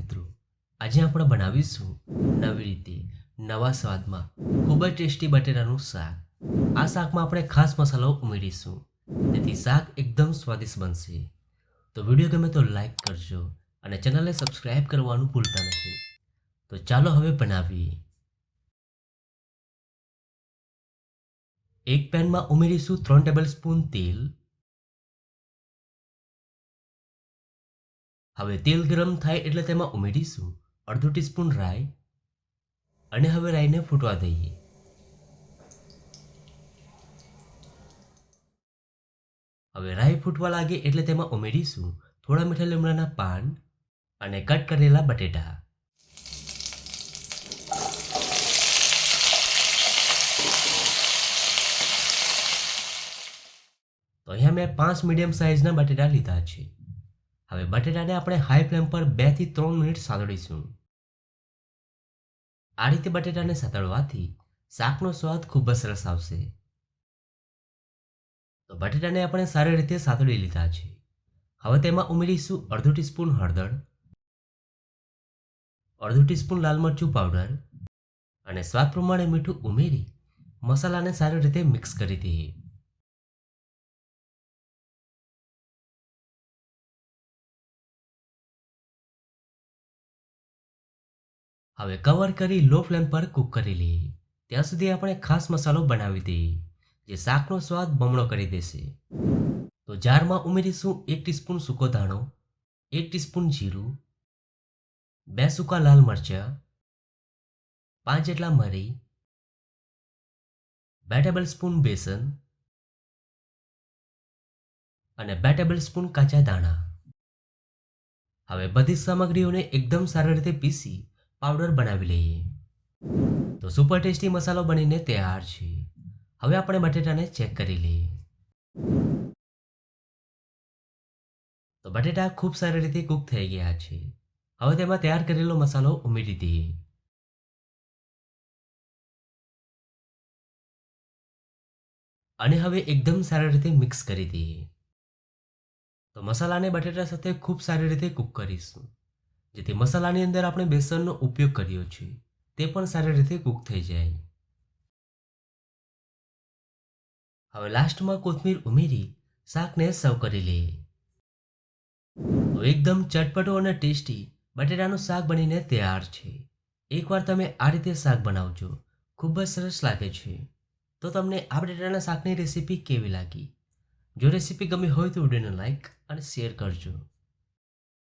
આપણે બનાવીશું નવી રીતે નવા સ્વાદમાં ખૂબ જ ટેસ્ટી બટેટાનું શાક. આ શાકમાં આપણે ખાસ મસાલો ઉમેરીશું. તેથી શાક એકદમ સ્વાદિષ્ટ બનશે. તો વીડિયો ગમે તો લાઈક કરજો અને ચેનલને સબસ્ક્રાઈબ કરવાનું ભૂલતા નહીં તો ચાલો હવે બનાવીએ. એક પેનમાં ઉમેરીશું ત્રણ ટેબલ સ્પૂન તેલ હવે તેલ ગરમ થાય એટલે તેમાં ઉમેરીશું અડધો ટીસ્પૂન રાઈ અને હવે રાઈને ફૂટવા દઈએ. હવે રાઈ ફૂટવા લાગે એટલે તેમાં ઉમેરીશું થોડા મીઠા લીમડાના પાન અને કટ કરેલા બટેટા. તો અહીંયા મેં પાંચ મીડિયમ સાઇઝના બટેટા લીધા છે. હવે બટેટાને આપણે હાઈ ફ્લેમ પર બેથી ત્રણ મિનિટ સાતળીશું આ રીતે બટેટાને સાતડવાથી શાકનો સ્વાદ ખૂબ જ સરસ આવશે. તો બટેટાને આપણે સારી રીતે સાતડી લીધા છે. હવે તેમાં ઉમેરીશું અડધો ટીસ્પૂન હળદર, અડધો ટીસ્પૂન લાલ મરચું પાવડર અને સ્વાદ પ્રમાણે મીઠું ઉમેરી મસાલાને સારી રીતે મિક્સ કરી દઈએ. હવે કવર કરી લો ફ્લેમ પર કૂક કરી લઈએ ત્યાં સુધી આપણે ખાસ મસાલો બનાવી દઈએ જે શાકનો સ્વાદ બમણો કરી દેશે. તો જારમાં ઉમેરીશું એક ટીસ્પૂન સૂકો ધાણો, એક ટીસ્પૂન જીરું, બે સૂકા લાલ મરચાં, પાંચ જેટલા મરી, બે ટેબલ સ્પૂન બેસન અને બે ટેબલ સ્પૂન કાચા દાણા હવે બધી સામગ્રીઓને એકદમ સારી રીતે પીસી પાવડર બનાવી લઈએ. તો સુપર ટેસ્ટી મસાલો બનીને તૈયાર છે. હવે આપણે બટેટાને ચેક કરી લઈએ. તો બટેટા ખૂબ સારી રીતે કૂક થઈ ગયા છે. હવે તેમાં તૈયાર કરેલો મસાલો ઉમેરી દઈએ. અને હવે એકદમ સારી રીતે મિક્સ કરી દઈએ. તો મસાલાને બટેટા સાથે ખૂબ સારી રીતે કૂક કરીશું. જેથી મસાલાની અંદર આપણે બેસનનો ઉપયોગ કર્યો છે તે પણ સારી રીતે કૂક થઈ જાય. હવે લાસ્ટમાં કોથમીર ઉમેરી શાકને સર્વ કરી લઈએ. એકદમ ચટપટો અને ટેસ્ટી બટેટાનું શાક બનીને તૈયાર છે. એકવાર તમે આ રીતે શાક બનાવજો, ખૂબ જ સરસ લાગે છે. તો તમને આ બટેટાના શાકની રેસીપી કેવી લાગી? જો રેસીપી ગમી હોય તો વિડીયોને લાઇક અને શેર કરજો.